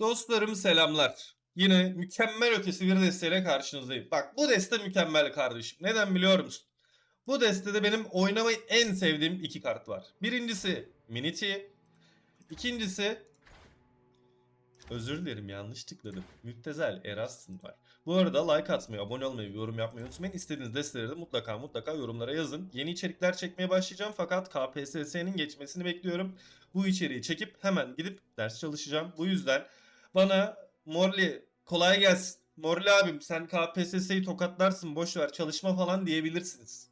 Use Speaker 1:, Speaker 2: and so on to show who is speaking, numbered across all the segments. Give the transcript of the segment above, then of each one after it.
Speaker 1: Dostlarım selamlar. Yine mükemmel ötesi bir desteğiyle karşınızdayım. Bak bu deste mükemmel kardeşim. Neden biliyor musun? Bu destede benim oynamayı en sevdiğim iki kart var. Birincisi Minity. İkincisi Özür dilerim yanlış tıkladım. Müptezel Erastin var. Bu arada like atmayı, abone olmayı, yorum yapmayı unutmayın. İstediğiniz desteleri de mutlaka mutlaka yorumlara yazın. Yeni içerikler çekmeye başlayacağım fakat KPSS'nin geçmesini bekliyorum. Bu içeriği çekip hemen gidip ders çalışacağım. Bu yüzden bana Morli kolay gelsin. Morli abim sen KPSS'yi tokatlarsın boş ver çalışma falan diyebilirsiniz.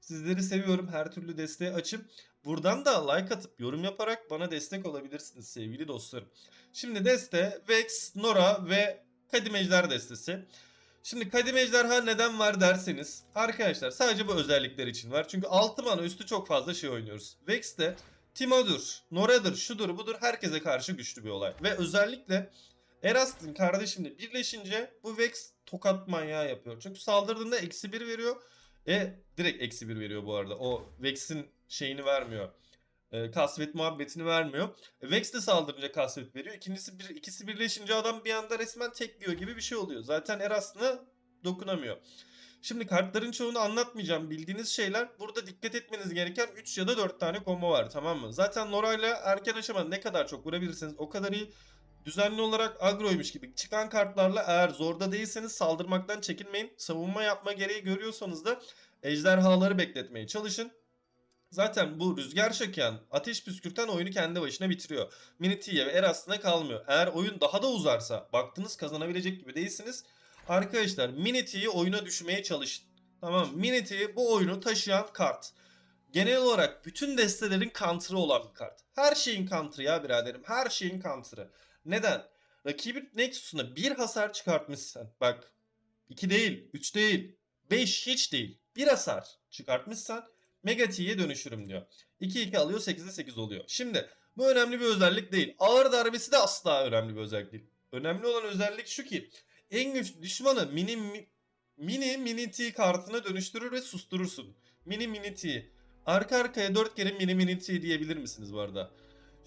Speaker 1: Sizleri seviyorum. Her türlü desteği açıp buradan da like atıp yorum yaparak bana destek olabilirsiniz sevgili dostlarım. Şimdi deste Vex, Nora ve Kadim Ejder destesi. Şimdi Kadim Ejderha neden var derseniz arkadaşlar sadece bu özellikler için var. Çünkü 6 mana üstü çok fazla şey oynuyoruz. Vex de Timo'dur, Nora'dır, şudur budur herkese karşı güçlü bir olay. Ve özellikle Erastin kardeşimle birleşince bu Vex tokat manyağı yapıyor. Çünkü saldırdığında eksi 1 veriyor. E direkt eksi 1 veriyor bu arada. O Vex'in şeyini vermiyor. E, kasvet muhabbetini vermiyor. Vex de saldırınca kasvet veriyor. İkincisi bir, ikisi birleşince adam bir anda resmen tek yiyor gibi bir şey oluyor. Zaten Erastin'e dokunamıyor. Şimdi kartların çoğunu anlatmayacağım. Bildiğiniz şeyler. Burada dikkat etmeniz gereken 3 ya da 4 tane combo var tamam mı? Zaten Nora ile erken aşamada ne kadar çok vurabilirseniz o kadar iyi. Düzenli olarak agroymuş gibi çıkan kartlarla eğer zorda değilseniz saldırmaktan çekinmeyin. Savunma yapma gereği görüyorsanız da ejderhaları bekletmeye çalışın. Zaten bu rüzgar şakiyan, ateş püskürten oyunu kendi başına bitiriyor. Minitiye ve Eras'ına kalmıyor. Eğer oyun daha da uzarsa, baktınız kazanabilecek gibi değilsiniz. Arkadaşlar Miniti'yi oyuna düşmeye çalışın. Tamam? Minity bu oyunu taşıyan kart. Genel olarak bütün destelerin counter'ı olan bir kart. Her şeyin counter'ı ya biraderim. Her şeyin counter'ı. Neden? Rakibin Nexus'una bir hasar çıkartmışsan. Bak 2 değil, 3 değil, 5 hiç değil. Bir hasar çıkartmışsan Mega T'ye dönüşürüm diyor. 2-2 alıyor 8'de 8 oluyor. Şimdi bu önemli bir özellik değil. Ağır darbesi de asla önemli bir özellik değil. Önemli olan özellik şu ki en güçlü düşmanı mini mi- mini mini T kartına dönüştürür ve susturursun. Mini mini T. Arka arkaya 4 kere mini mini T diyebilir misiniz bu arada?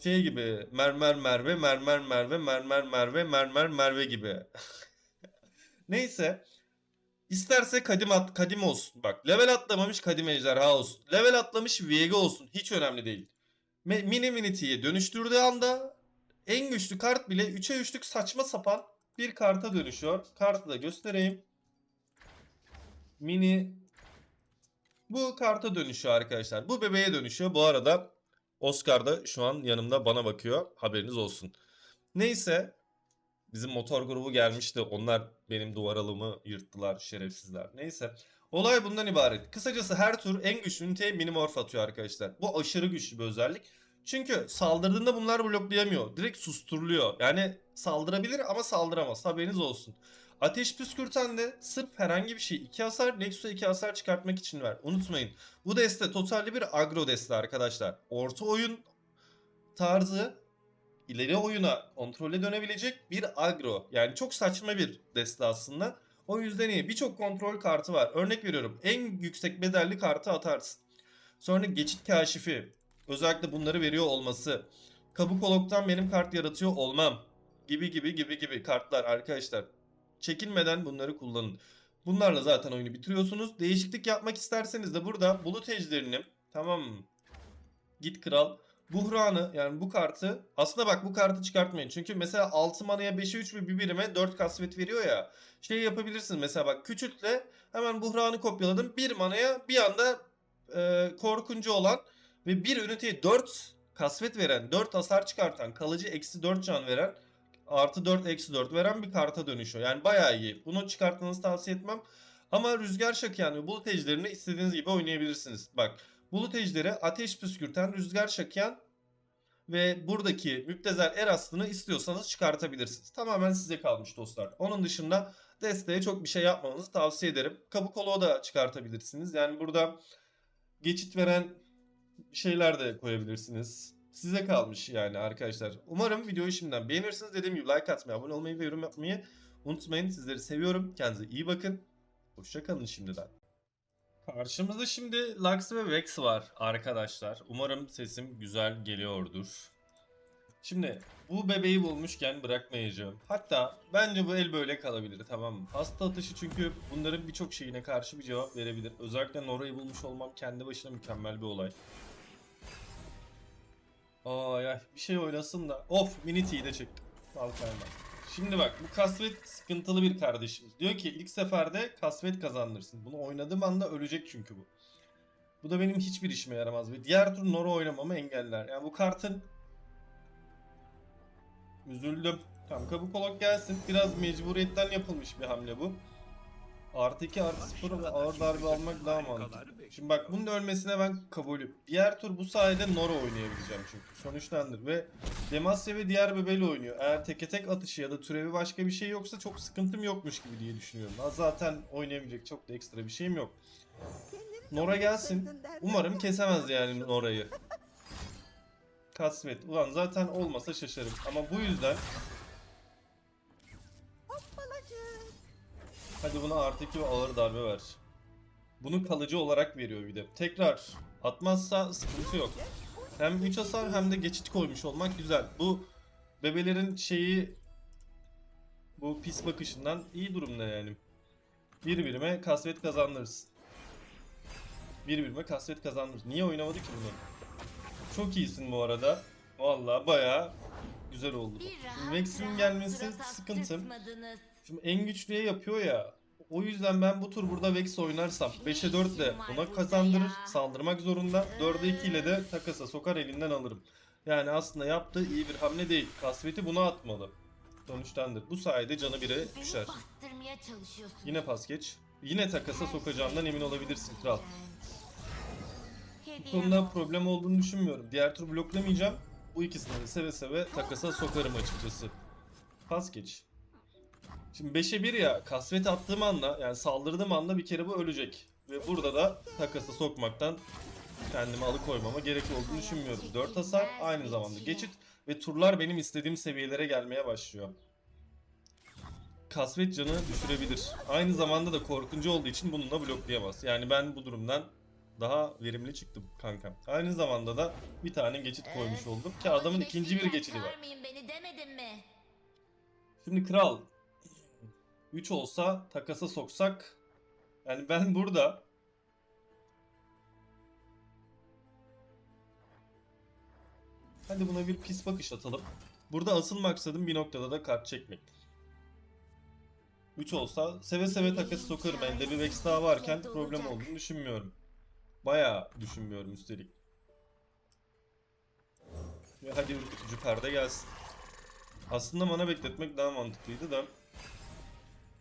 Speaker 1: Şey gibi mermer merve mermer merve mermer merve mermer merve gibi. Neyse. İsterse kadim at, kadim olsun. Bak level atlamamış kadim ejderha olsun. Level atlamış Viego olsun. Hiç önemli değil. Me- mini minity'ye dönüştürdüğü anda en güçlü kart bile 3'e 3'lük saçma sapan bir karta dönüşüyor. Kartı da göstereyim. Mini bu karta dönüşüyor arkadaşlar. Bu bebeğe dönüşüyor. Bu arada Oscar da şu an yanımda bana bakıyor. Haberiniz olsun. Neyse bizim motor grubu gelmişti. Onlar benim duvaralımı yırttılar şerefsizler. Neyse. Olay bundan ibaret. Kısacası her tur en güçlü üniteye minimorf atıyor arkadaşlar. Bu aşırı güçlü bir özellik. Çünkü saldırdığında bunlar bloklayamıyor. Direkt susturuluyor. Yani saldırabilir ama saldıramaz. Haberiniz olsun. Ateş püskürten de sırf herhangi bir şey 2 hasar, Nexus'a 2 hasar çıkartmak için ver. Unutmayın. Bu deste totalde bir agro deste arkadaşlar. Orta oyun tarzı ileri oyuna kontrole dönebilecek bir agro. Yani çok saçma bir deste aslında. O yüzden iyi. Birçok kontrol kartı var. Örnek veriyorum. En yüksek bedelli kartı atarsın. Sonra geçit kaşifi. Özellikle bunları veriyor olması. Kabukolog'dan benim kart yaratıyor olmam. Gibi gibi gibi gibi kartlar arkadaşlar. Çekinmeden bunları kullanın. Bunlarla zaten oyunu bitiriyorsunuz. Değişiklik yapmak isterseniz de burada bulut ejderini tamam? Git kral. Buhranı yani bu kartı aslında bak bu kartı çıkartmayın. Çünkü mesela 6 manaya 5'e 3 ve bir birime 4 kasvet veriyor ya. Şey yapabilirsiniz mesela bak küçültle hemen buhranı kopyaladım. 1 manaya bir anda e, korkuncu olan ve bir üniteye 4 kasvet veren 4 hasar çıkartan kalıcı eksi 4 can veren artı 4 eksi 4 veren bir karta dönüşüyor. Yani bayağı iyi. Bunu çıkartmanızı tavsiye etmem. Ama rüzgar şakyan ve bulut ejderini istediğiniz gibi oynayabilirsiniz. Bak bulut ejderi ateş püskürten rüzgar şakyan ve buradaki müptezel Eraslı'nı istiyorsanız çıkartabilirsiniz. Tamamen size kalmış dostlar. Onun dışında desteğe çok bir şey yapmamanızı tavsiye ederim. Kabuk kolu da çıkartabilirsiniz. Yani burada geçit veren şeyler de koyabilirsiniz. Size kalmış yani arkadaşlar. Umarım videoyu şimdiden beğenirsiniz. Dediğim gibi like atmayı, abone olmayı ve yorum yapmayı unutmayın. Sizleri seviyorum. Kendinize iyi bakın. Hoşçakalın şimdiden. Karşımızda şimdi Lux ve Vex var arkadaşlar. Umarım sesim güzel geliyordur. Şimdi bu bebeği bulmuşken bırakmayacağım. Hatta bence bu el böyle kalabilir tamam mı? Hasta atışı çünkü bunların birçok şeyine karşı bir cevap verebilir. Özellikle Nora'yı bulmuş olmam kendi başına mükemmel bir olay. Ay ay bir şey oynasın da. Of Miniti'yi de çektim. Al kayma. Şimdi bak bu kasvet sıkıntılı bir kardeşimiz. Diyor ki ilk seferde kasvet kazandırsın. Bunu oynadığım anda ölecek çünkü bu. Bu da benim hiçbir işime yaramaz ve diğer tur Nora oynamamı engeller. Yani bu kartın Üzüldüm. Tamam kabuk olak gelsin. Biraz mecburiyetten yapılmış bir hamle bu. Artı 2 artı 0 ve ağır darbe almak daha mantıklı. Şimdi bak bunun ölmesine ben kabulüm. Diğer tur bu sayede Nora oynayabileceğim çünkü. Sonuçlandır ve Demacia ve diğer bebeğiyle oynuyor. Eğer teke tek atışı ya da türevi başka bir şey yoksa çok sıkıntım yokmuş gibi diye düşünüyorum. Ha, zaten oynayabilecek çok da ekstra bir şeyim yok. Nora gelsin. Umarım kesemez yani Nora'yı. Kasvet. Ulan zaten olmasa şaşarım. Ama bu yüzden hadi buna artı 2 ve ağır darbe ver. Bunu kalıcı olarak veriyor bir de. Tekrar atmazsa sıkıntı yok. Hem 3 hasar hem de geçit koymuş olmak güzel. Bu bebelerin şeyi bu pis bakışından iyi durumda yani. Bir birime kasvet kazandırırız. Bir birime kasvet kazandırırız. Niye oynamadı ki bunu? Çok iyisin bu arada. Vallahi bayağı güzel oldu.
Speaker 2: rahat
Speaker 1: gelmesi
Speaker 2: astırtmadınız.
Speaker 1: Şimdi en güçlüye yapıyor ya. O yüzden ben bu tur burada Vex oynarsam 5'e 4 ile ona kazandırır. Saldırmak zorunda. 4'e 2 ile de takasa sokar elinden alırım. Yani aslında yaptığı iyi bir hamle değil. Kasveti buna atmalı. Sonuçtandır. Bu sayede canı 1'e
Speaker 2: Beni
Speaker 1: düşer. Yine pas geç. Yine takasa sokacağından emin olabilirsin kral. Bu konuda problem olduğunu düşünmüyorum. Diğer tur bloklamayacağım. Bu ikisini de seve seve takasa sokarım açıkçası. Pas geç. Şimdi 5'e 1 ya kasvet attığım anda yani saldırdığım anda bir kere bu ölecek. Ve burada da takasa sokmaktan kendimi alıkoymama gerek olduğunu düşünmüyorum. 4 hasar aynı zamanda geçit ve turlar benim istediğim seviyelere gelmeye başlıyor. Kasvet canı düşürebilir. Aynı zamanda da korkuncu olduğu için bununla bloklayamaz. Yani ben bu durumdan daha verimli çıktım kankam. Aynı zamanda da bir tane geçit koymuş oldum ki adamın ikinci bir geçidi var. Şimdi kral 3 olsa takasa soksak yani ben burada Hadi buna bir pis bakış atalım. Burada asıl maksadım bir noktada da kart çekmek. 3 olsa seve seve takası sokarım. Elde bir Vex daha varken problem olduğunu düşünmüyorum. Bayağı düşünmüyorum üstelik. Ve hadi ürkütücü perde gelsin. Aslında mana bekletmek daha mantıklıydı da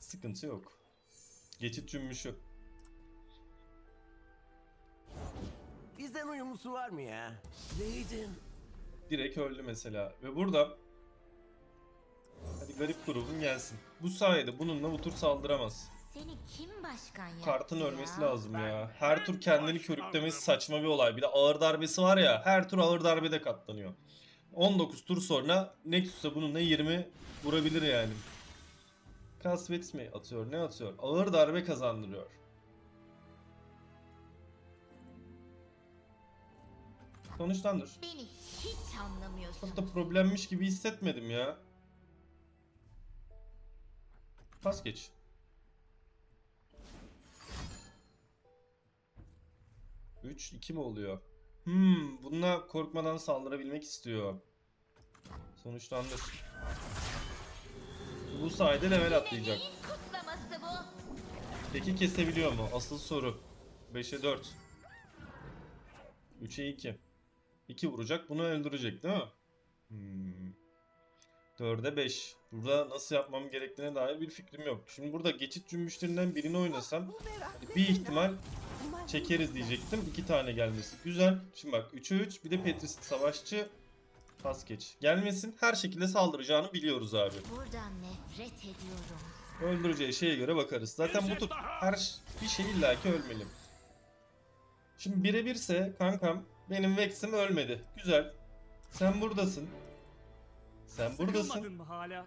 Speaker 1: sıkıntı yok. Geçit cümbüşü.
Speaker 3: Bizden uyumlusu var mı ya? Neydim?
Speaker 1: Direkt öldü mesela. Ve burada hadi garip grubun gelsin. Bu sayede bununla bu tur saldıramaz.
Speaker 2: Seni kim başkan yaptı
Speaker 1: Kartın ölmesi lazım ya. Her tur kendini körüklemesi saçma bir olay. Bir de ağır darbesi var ya. Her tur ağır darbede katlanıyor. 19 tur sonra Nexus'a bununla 20 vurabilir yani. Kasvet mi atıyor? Ne atıyor? Ağır darbe kazandırıyor. Sonuçtandır.
Speaker 2: Beni hiç anlamıyorsun.
Speaker 1: Çok da problemmiş gibi hissetmedim ya. Pas geç. Üç, iki mi oluyor? Hmm, bununla korkmadan saldırabilmek istiyor. Sonuçlandır. Bu sayede level atlayacak. Peki kesebiliyor mu? Asıl soru. 5'e 4. 3'e 2. 2 vuracak bunu öldürecek değil mi? Hmm. 4'e 5. Burada nasıl yapmam gerektiğine dair bir fikrim yok. Şimdi burada geçit cümbüşlerinden birini oynasam bir ihtimal çekeriz diyecektim. 2 tane gelmesi. Güzel. Şimdi bak 3'e 3 bir de Petris savaşçı pas geç. Gelmesin her şekilde saldıracağını biliyoruz abi.
Speaker 2: Buradan nefret ediyorum.
Speaker 1: Öldüreceği şeye göre bakarız. Zaten bu tut her ş- bir şey illaki ölmeli. Şimdi birebirse kankam benim Vex'im ölmedi. Güzel. Sen buradasın. Sen buradasın.
Speaker 4: Mı hala?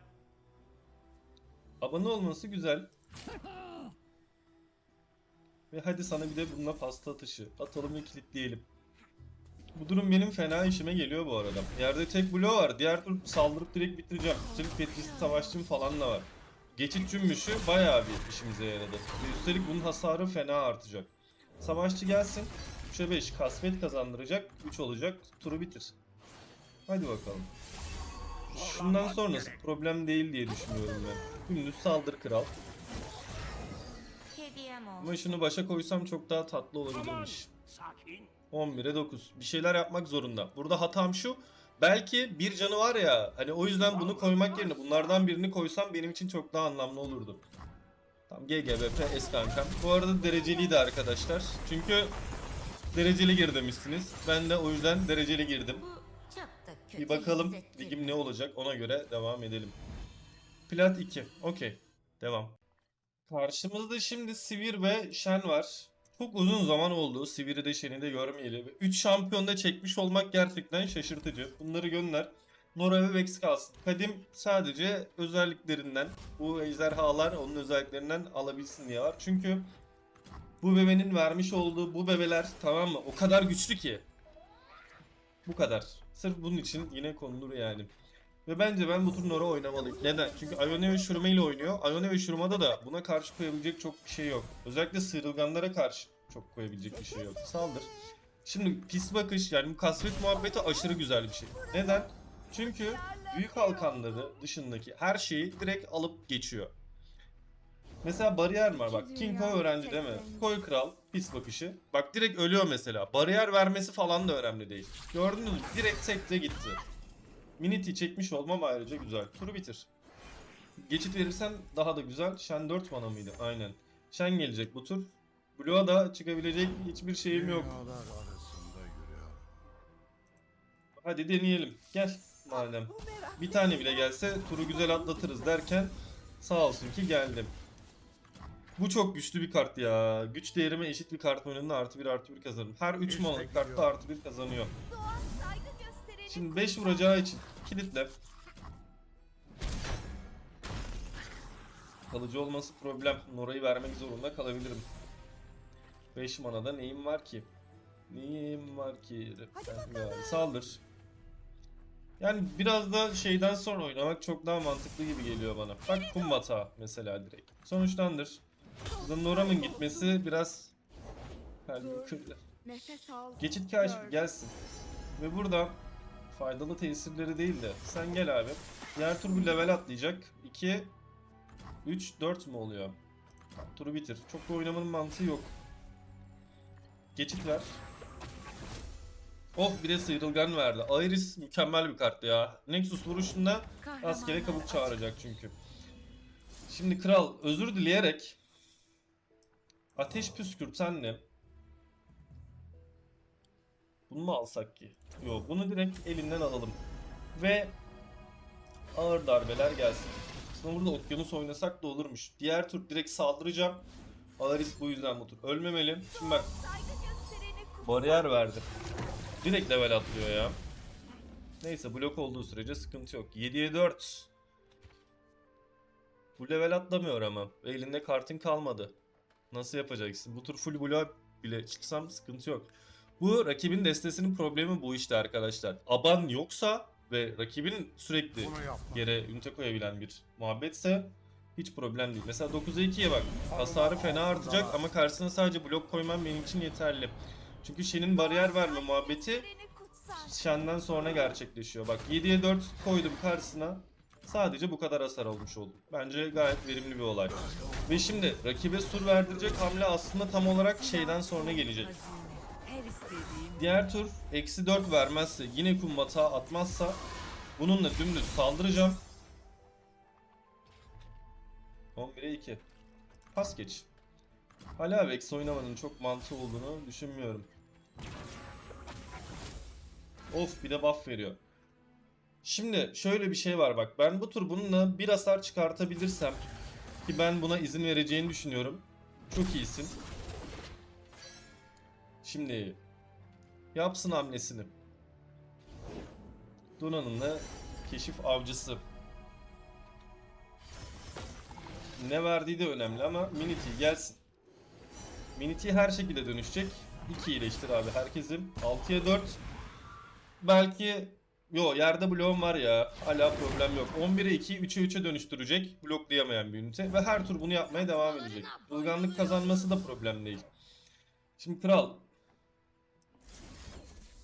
Speaker 1: Abone olması güzel. Ve hadi sana bir de bununla pasta atışı. Atalım ve kilitleyelim. Bu durum benim fena işime geliyor bu arada. Yerde tek bloğu var. Diğer tur saldırıp direkt bitireceğim. Üstelik Petrisi savaşçım falan da var. Geçit cümbüşü bayağı bir işimize yaradı. Ve üstelik bunun hasarı fena artacak. Savaşçı gelsin. 3'e 5 kasvet kazandıracak. 3 olacak. Turu bitir. Hadi bakalım. Şundan sonrası problem değil diye düşünüyorum ben. Dümdüz saldır kral. Ama şunu başa koysam çok daha tatlı olabilirmiş.
Speaker 3: Sakin.
Speaker 1: 11'e 9. Bir şeyler yapmak zorunda. Burada hatam şu. Belki bir canı var ya. Hani o yüzden bunu koymak yerine bunlardan birini koysam benim için çok daha anlamlı olurdu. Tamam GGBP S kankam. Bu arada dereceliydi arkadaşlar. Çünkü dereceli gir demişsiniz. Ben de o yüzden dereceli girdim. Bir bakalım ligim ne olacak ona göre devam edelim. Plat 2. Okey. Devam. Karşımızda şimdi Sivir ve Shen var. Çok uzun zaman oldu Sivir'i de Shen'i de görmeyeli. 3 şampiyonda çekmiş olmak gerçekten şaşırtıcı. Bunları gönder. Nora ve Vex kalsın. Kadim sadece özelliklerinden, bu ejderhalar onun özelliklerinden alabilsin diye var. Çünkü bu bebenin vermiş olduğu bu bebeler tamam mı? O kadar güçlü ki. Bu kadar. Sırf bunun için yine konulur yani. Ve bence ben bu turnuvara oynamalıyım. Neden? Çünkü Ione ve Shurima ile oynuyor. Ione ve Shuruma'da da buna karşı koyabilecek çok bir şey yok. Özellikle sıyrılganlara karşı çok koyabilecek bir şey yok. Saldır. Şimdi pis bakış yani bu kasvet muhabbeti aşırı güzel bir şey. Neden? Çünkü büyük halkanları dışındaki her şeyi direkt alıp geçiyor. Mesela bariyer var bak. King Kong öğrenci değil mi? Koy kral, pis bakışı. Bak direkt ölüyor mesela. Bariyer vermesi falan da önemli değil. Gördünüz mü? Direkt tekte gitti. Minity çekmiş olmam ayrıca güzel. Turu bitir. Geçit verirsen daha da güzel. Shen 4 mana mıydı? Aynen. Shen gelecek bu tur. Blue'a da çıkabilecek hiçbir şeyim yok. Hadi deneyelim. Gel madem. Bir tane bile gelse turu güzel atlatırız derken sağ olsun ki geldim. Bu çok güçlü bir kart ya. Güç değerime eşit bir kart oyununda artı bir artı bir kazanırım. Her 3
Speaker 4: İşte
Speaker 1: monalık kartta artı bir kazanıyor. Şimdi 5 vuracağı için kilitle. Kalıcı olması problem. Nora'yı vermek zorunda kalabilirim. 5 manada neyim var ki? Neyim var ki? Yani saldır. Yani biraz da şeyden sonra oynamak çok daha mantıklı gibi geliyor bana. Bak Kumbata mesela direkt. Sonuçlandır. Burada Nora'nın gitmesi biraz kalbimi kırdı. Geçit kaşif gelsin. Ve burada faydalı tesirleri değil de sen gel abi. Diğer tur bir level atlayacak. 2 3 4 mü oluyor? Turu bitir. Çok da oynamanın mantığı yok. Geçit ver. Oh bir de sıyrılgan verdi. Iris mükemmel bir kart ya. Nexus vuruşunda rastgele kabuk çağıracak çünkü. Şimdi kral özür dileyerek ateş püskürtenle bunu mu alsak ki? Yok bunu direkt elinden alalım. Ve ağır darbeler gelsin. Aslında burada okyanus oynasak da olurmuş. Diğer tur direkt saldıracağım. Aris bu yüzden bu tur. Ölmemeli. Şimdi bak bariyer verdi. Direkt level atlıyor ya. Neyse blok olduğu sürece sıkıntı yok. 7'ye 4. Bu level atlamıyor ama. Elinde kartın kalmadı. Nasıl yapacaksın? Bu tur full block bile çıksam sıkıntı yok. Bu rakibin destesinin problemi bu işte arkadaşlar. Aban yoksa ve rakibin sürekli yere ünite koyabilen bir muhabbetse hiç problem değil. Mesela 9'a 2'ye bak. Hasarı fena artacak ama karşısına sadece blok koymam benim için yeterli. Çünkü Shen'in bariyer verme muhabbeti Shen'den sonra gerçekleşiyor. Bak 7'ye 4 koydum karşısına. Sadece bu kadar hasar olmuş oldu. Bence gayet verimli bir olay. Ve şimdi rakibe sur verdirecek hamle aslında tam olarak şeyden sonra gelecek. Diğer tur eksi 4 vermezse yine kumbata atmazsa bununla dümdüz saldıracağım. 11'e 2. Pas geç. Hala Vex oynamanın çok mantığı olduğunu düşünmüyorum. Of bir de buff veriyor. Şimdi şöyle bir şey var bak ben bu tur bununla bir hasar çıkartabilirsem ki ben buna izin vereceğini düşünüyorum. Çok iyisin. Şimdi yapsın hamlesini. Duna'nın keşif avcısı. Ne verdiği de önemli ama Minity gelsin. Minity her şekilde dönüşecek. 2 iyileştir abi herkesin. 6'ya 4. belki Yo yerde bloğum var ya. Hala problem yok. 11'e 2, 3'e 3'e dönüştürecek bloklayamayan bir ünite. Ve her tur bunu yapmaya devam edecek. Ilganlık kazanması da problem değil. Şimdi kral.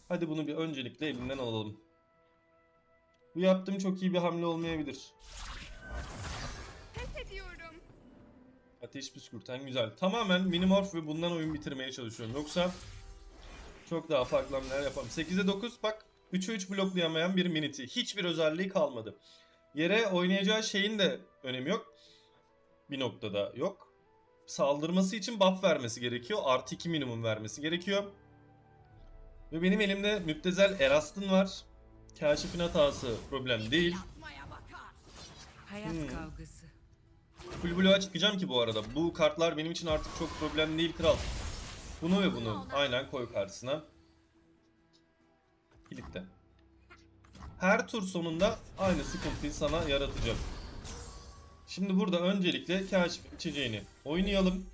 Speaker 1: Hadi bunu bir öncelikle elinden alalım. Bu yaptığım çok iyi bir hamle olmayabilir.
Speaker 5: Pes ediyorum.
Speaker 1: Ateş püskürten güzel. Tamamen minimorph ve bundan oyun bitirmeye çalışıyorum. Yoksa çok daha farklı hamleler yapamam. 8'e 9 bak 3'e 3 bloklayamayan bir miniti. Hiçbir özelliği kalmadı. Yere oynayacağı şeyin de önemi yok. Bir noktada yok. Saldırması için buff vermesi gerekiyor. Artı 2 minimum vermesi gerekiyor. Ve benim elimde müptezel Erast'ın var. Kaşif'in hatası problem değil.
Speaker 5: Hayat
Speaker 1: Hmm.
Speaker 5: kavgası.
Speaker 1: Full bloğa çıkacağım ki bu arada. Bu kartlar benim için artık çok problem değil kral. Bunu ve bunu aynen koy karşısına. Kilitle. Her tur sonunda aynı sıkıntıyı sana yaratacak. Şimdi burada öncelikle kaşif içeceğini oynayalım.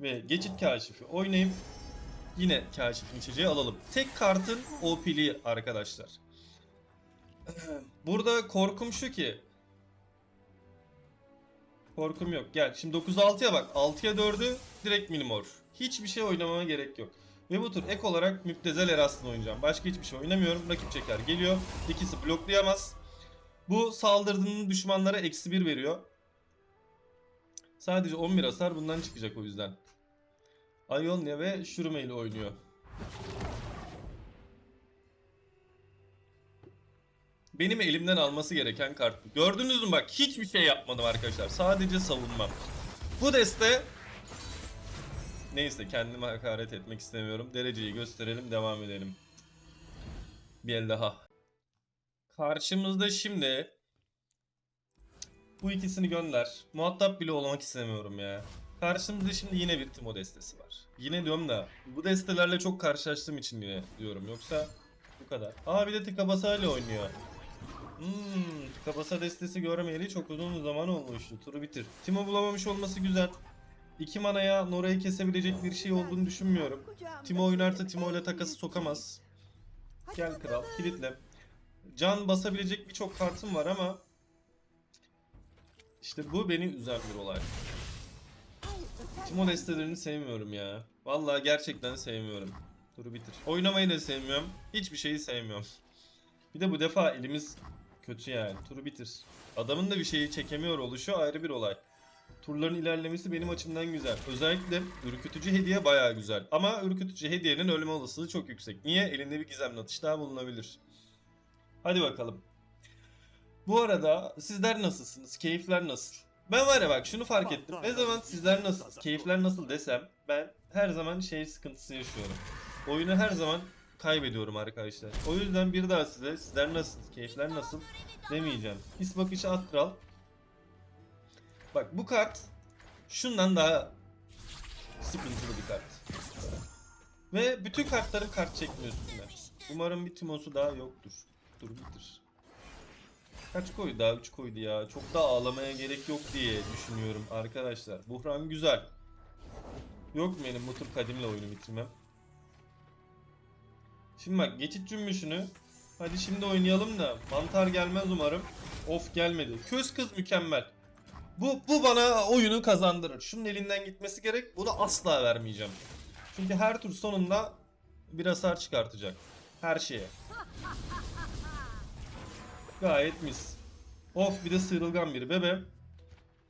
Speaker 1: Ve geçit kaşifi oynayıp yine kaşifin içeceği alalım. Tek kartın OP'li arkadaşlar. Burada korkum şu ki Korkum yok. Gel. Şimdi 9'a 6'ya bak. 6'ya 4'ü direkt minimorph. Hiçbir şey oynamama gerek yok. Ve bu tur ek olarak müptezel Eras'ını oynayacağım. Başka hiçbir şey oynamıyorum. Rakip çeker geliyor. İkisi bloklayamaz. Bu saldırdığının düşmanlara eksi 1 veriyor. Sadece 11 hasar bundan çıkacak o yüzden. Ionia ve Shurima ile oynuyor. Benim elimden alması gereken kart. Gördünüz mü bak hiçbir şey yapmadım arkadaşlar. Sadece savunma. Bu deste Neyse kendime hakaret etmek istemiyorum. Dereceyi gösterelim devam edelim. Bir el daha. Karşımızda şimdi bu ikisini gönder. Muhatap bile olmak istemiyorum ya. Karşımızda şimdi yine bir Timo destesi var. Yine diyorum da bu destelerle çok karşılaştığım için yine diyorum. Yoksa bu kadar. Aa bir de tıka basa ile oynuyor. Hmm, tıka destesi görmeyeli çok uzun zaman olmuştu. Turu bitir. Timo bulamamış olması güzel. 2 manaya Nora'yı kesebilecek bir şey olduğunu düşünmüyorum. Timo oynarsa Timo ile takası sokamaz. Gel kral kilitle. Can basabilecek birçok kartım var ama işte bu beni üzen bir olay. Timo destelerini sevmiyorum ya. Vallahi gerçekten sevmiyorum. Turu bitir. Oynamayı da sevmiyorum. Hiçbir şeyi sevmiyorum. Bir de bu defa elimiz kötü yani. Turu bitir. Adamın da bir şeyi çekemiyor oluşu ayrı bir olay. Turların ilerlemesi benim açımdan güzel. Özellikle ürkütücü hediye bayağı güzel. Ama ürkütücü hediyenin ölme olasılığı çok yüksek. Niye? Elinde bir gizemli atış daha bulunabilir. Hadi bakalım. Bu arada sizler nasılsınız? Keyifler nasıl? Ben var ya bak şunu fark ettim. Ne zaman sizler nasıl, keyifler nasıl desem ben her zaman şey sıkıntısı yaşıyorum. Oyunu her zaman kaybediyorum arkadaşlar. O yüzden bir daha size sizler nasıl, keyifler nasıl demeyeceğim. His bakışı at kral. Bak bu kart şundan daha sıkıntılı bir kart. Ve bütün kartların kart çekmiyor üstüne. Umarım bir Timos'u daha yoktur. Dur bitir. Kaç koydu daha 3 koydu ya. Çok da ağlamaya gerek yok diye düşünüyorum arkadaşlar. Buhran güzel. Yok benim bu tür kadimle oyunu bitirmem? Şimdi bak geçit cümbüşünü Hadi şimdi oynayalım da mantar gelmez umarım. Of gelmedi. Köz kız mükemmel. Bu, bu bana oyunu kazandırır. Şunun elinden gitmesi gerek. Bunu asla vermeyeceğim. Çünkü her tur sonunda bir hasar çıkartacak. Her şeye. Gayet mis. Of bir de sıyrılgan biri bebe.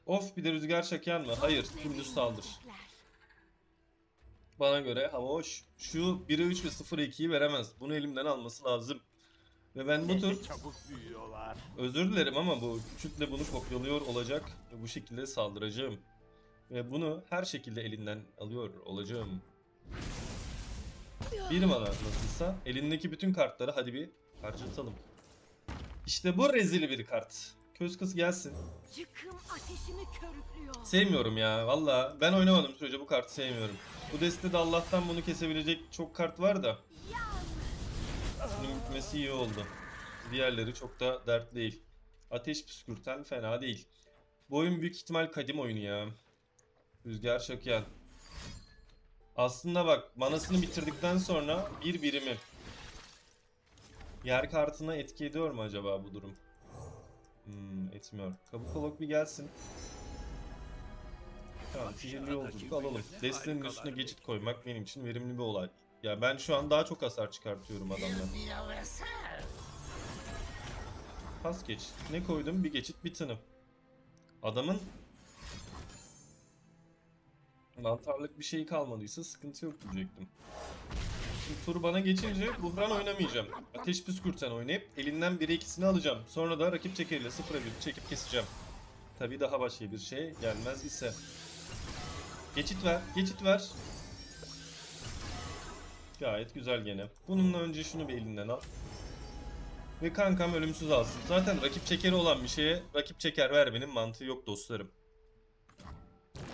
Speaker 1: Of bir de rüzgar çeken mi? Hayır. Dümdüz saldır. Bana göre hava hoş. Şu 1'e 3 ve 0'a 2'yi veremez. Bunu elimden alması lazım. Ve ben bu tur
Speaker 3: Çabuk büyüyorlar.
Speaker 1: Özür dilerim ama bu küçükle bunu kopyalıyor olacak ve bu şekilde saldıracağım. Ve bunu her şekilde elinden alıyor olacağım. Bir mana nasılsa elindeki bütün kartları hadi bir harcatalım. İşte bu rezil bir kart. Köz kız gelsin.
Speaker 5: Yıkım ateşimi körüklüyor.
Speaker 1: Sevmiyorum ya valla. Ben oynamadım sürece bu kartı sevmiyorum. Bu destede Allah'tan bunu kesebilecek çok kart var da. Şunun gitmesi iyi oldu. Diğerleri çok da dert değil. Ateş püskürten fena değil. Bu oyun büyük ihtimal kadim oyunu ya. Rüzgar çakıyan. Aslında bak manasını bitirdikten sonra bir birimi Yer kartına etki ediyor mu acaba bu durum? Hmm, etmiyor. Kabuk olok bir gelsin. Tamam, sihirli yolculuk alalım. Destenin üstüne geçit koymak benim için verimli bir olay. Ya ben şu an daha çok hasar çıkartıyorum adamdan. Pas geç. Ne koydum? Bir geçit bir tınım. Adamın mantarlık bir şey kalmadıysa sıkıntı yok diyecektim. Tur bana geçince buhran oynamayacağım. Ateş püskürten oynayıp elinden biri ikisini alacağım. Sonra da rakip çekeriyle 0'a 1 çekip keseceğim. Tabi daha başka bir şey gelmez ise. Geçit ver, geçit ver. Gayet güzel gene. Bununla önce şunu bir elinden al. Ve kankam ölümsüz alsın. Zaten rakip çekeri olan bir şeye rakip çeker vermenin mantığı yok dostlarım.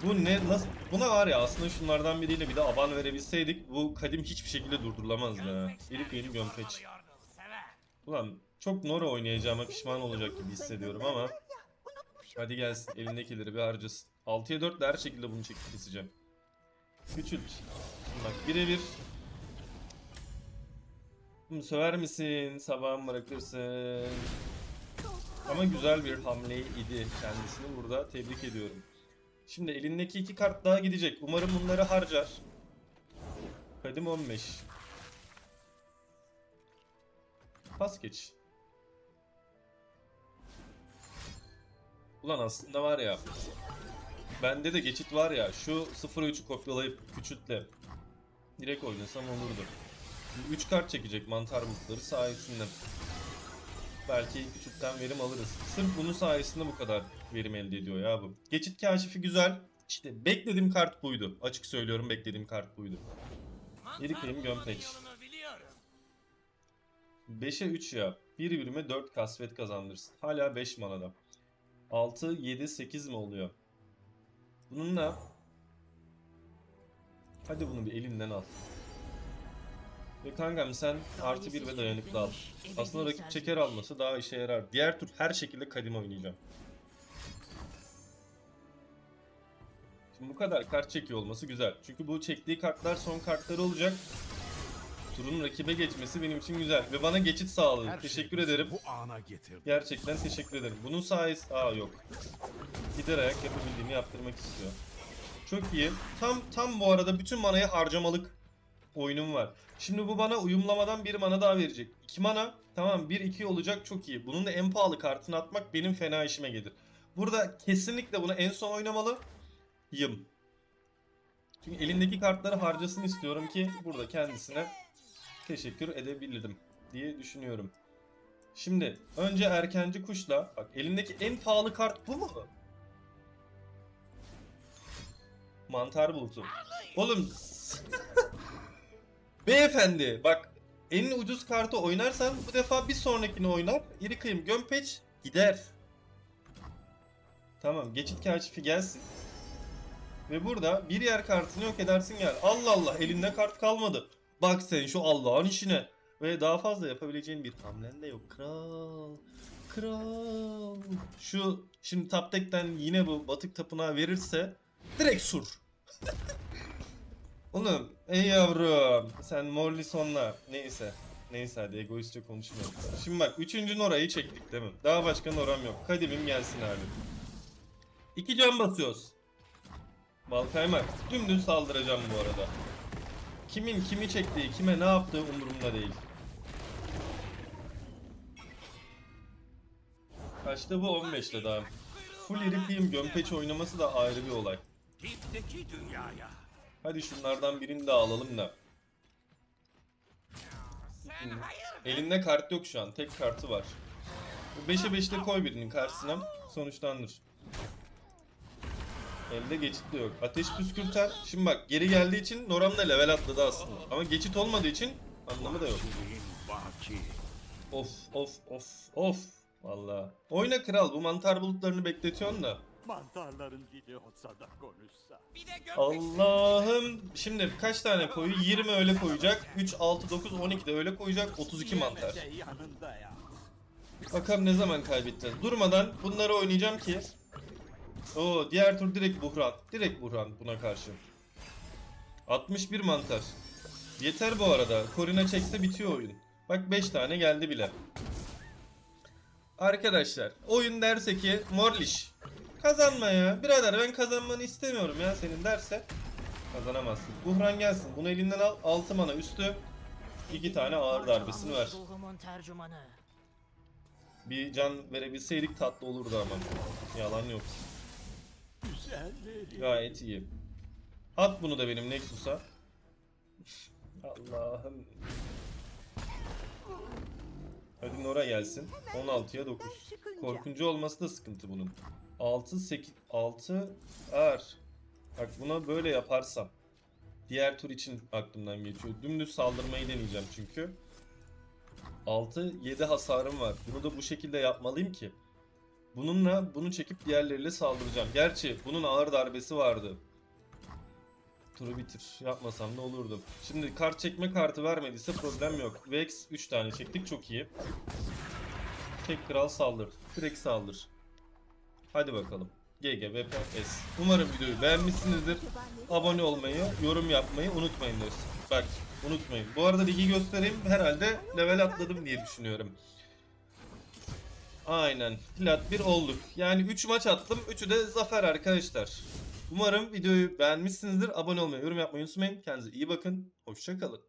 Speaker 1: Bu ne nasıl buna var ya aslında şunlardan biriyle bir de aban verebilseydik bu kadim hiçbir şekilde durdurulamazdı ha. Elif yeni gömpeç. Ulan çok Nora oynayacağıma pişman olacak gibi hissediyorum ama Hadi gelsin elindekileri bir harcasın. 6'ya 4 her şekilde bunu çekip keseceğim. Küçült. Bak birebir Bunu söver misin? Sabahın bırakırsın. Ama güzel bir hamle idi kendisini burada tebrik ediyorum. Şimdi elindeki iki kart daha gidecek. Umarım bunları harcar. Kadim 15. Pas geç. Ulan aslında var ya. Bende de geçit var ya. Şu 0-3'ü kopyalayıp küçültle. Direkt oynasam olurdu. 3 kart çekecek mantar mutları sayesinde. Belki küçükten verim alırız. Sırf bunun sayesinde bu kadar verim elde ediyor ya bu. Geçit kaşifi güzel. İşte beklediğim kart buydu. Açık söylüyorum beklediğim kart buydu. Kıyım gömpeç. 5'e 3 yap. 1 birime 4 kasvet kazandırsın. Hala 5 manada. 6, 7, 8 mi oluyor? Bununla Hadi bunu bir elinden al. Ve kankam sen artı 1 ve dayanıklı al. Aslında rakip çeker alması daha işe yarar. Diğer tur her şekilde kadim oynayacağım. Şimdi bu kadar kart çekiyor olması güzel. Çünkü bu çektiği kartlar son kartları olacak. Turun rakibe geçmesi benim için güzel. Ve bana geçit sağladı.
Speaker 4: Her
Speaker 1: Teşekkür
Speaker 4: şey
Speaker 1: ederim.
Speaker 4: Bu ana.
Speaker 1: Gerçekten teşekkür ederim. Bunun sayesinde... Aa yok. Gider ayak yapabildiğini yaptırmak istiyor. Çok iyi. Tam tam bu arada bütün manayı harcamalık oyunum var. Şimdi bu bana uyumlamadan bir mana daha verecek. 2 mana tamam 1-2 olacak çok iyi. Bunun da en pahalı kartını atmak benim fena işime gelir. Burada kesinlikle bunu en son oynamalıyım. Çünkü elindeki kartları harcasın istiyorum ki burada kendisine teşekkür edebilirdim diye düşünüyorum. Şimdi önce erkenci kuşla bak elindeki en pahalı kart bu mu? Mantar bulutu. Oğlum Beyefendi bak en ucuz kartı oynarsan bu defa bir sonrakini oynar. İri kıyım gömpeç gider. Tamam geçit kaşifi gelsin. Ve burada bir yer kartını yok edersin gel. Allah Allah elinde kart kalmadı. Bak sen şu Allah'ın işine. Ve daha fazla yapabileceğin bir hamlen de yok. Kral. Kral. Şu şimdi top deck'ten yine bu batık tapınağı verirse direkt sur. Oğlum ey yavrum sen Morlison'la neyse. Neyse hadi egoistçe konuşmayalım. Şimdi bak 3. Nora'yı çektik değil mi? Daha başka Nora'm yok. Kadimim gelsin abi. İki can basıyoruz. Balkaymak. Dümdüz saldıracağım bu arada. Kimin kimi çektiği, kime ne yaptığı umurumda değil. Kaçta bu 15'te daha. Full iripiyim gömpeç oynaması da ayrı bir olay. Hadi şunlardan birini de alalım da. Elinde kart yok şu an. Tek kartı var. Bu 5'e 5'te koy birinin karşısına. Sonuçlandır. Elde geçit de yok. Ateş püskürter. Şimdi bak geri geldiği için Noram da level atladı aslında. Ama geçit olmadığı için anlamı da yok. Of of of of. Valla. Oyna kral bu mantar bulutlarını bekletiyorsun da.
Speaker 6: Mantarların dili olsa da konuşsa.
Speaker 1: Allah'ım. Şimdi kaç tane koyu? 20 öyle koyacak. 3, 6, 9, 12 de öyle koyacak. 32 mantar.
Speaker 6: Şey.
Speaker 1: Bakalım ne zaman kaybedeceğiz. Durmadan bunları oynayacağım ki. Oo diğer tur direkt buhran. Direkt buhran buna karşı. 61 mantar. Yeter bu arada. Korina çekse bitiyor oyun. Bak 5 tane geldi bile. Arkadaşlar oyun derse ki Morliş kazanma ya. Birader ben kazanmanı istemiyorum ya senin derse kazanamazsın. Buhran gelsin. Bunu elinden al. 6 mana üstü. 2 tane ağır darbesini ver. Bir can verebilseydik tatlı olurdu ama. Yalan yok.
Speaker 6: Güzelleri.
Speaker 1: Gayet iyi. At bunu da benim Nexus'a. Allah'ım. Hadi Nora gelsin. 16'ya 9. Korkuncu olması da sıkıntı bunun. 6 8 6 ağır. Bak buna böyle yaparsam diğer tur için aklımdan geçiyor. Dümdüz saldırmayı deneyeceğim çünkü. 6 7 hasarım var. Bunu da bu şekilde yapmalıyım ki Bununla bunu çekip diğerleriyle saldıracağım. Gerçi bunun ağır darbesi vardı. Turu bitir. Yapmasam da olurdu. Şimdi kart çekme kartı vermediyse problem yok. Vex 3 tane çektik çok iyi. Tek kral saldır. Direkt saldır. Hadi bakalım. GG VP S. Umarım videoyu beğenmişsinizdir. Abone olmayı, yorum yapmayı unutmayın dostum. Bak unutmayın. Bu arada ligi göstereyim. Herhalde level atladım diye düşünüyorum. Aynen. Plat 1 olduk. Yani 3 maç attım. 3'ü de zafer arkadaşlar. Umarım videoyu beğenmişsinizdir. Abone olmayı, yorum yapmayı unutmayın. Kendinize iyi bakın. Hoşçakalın.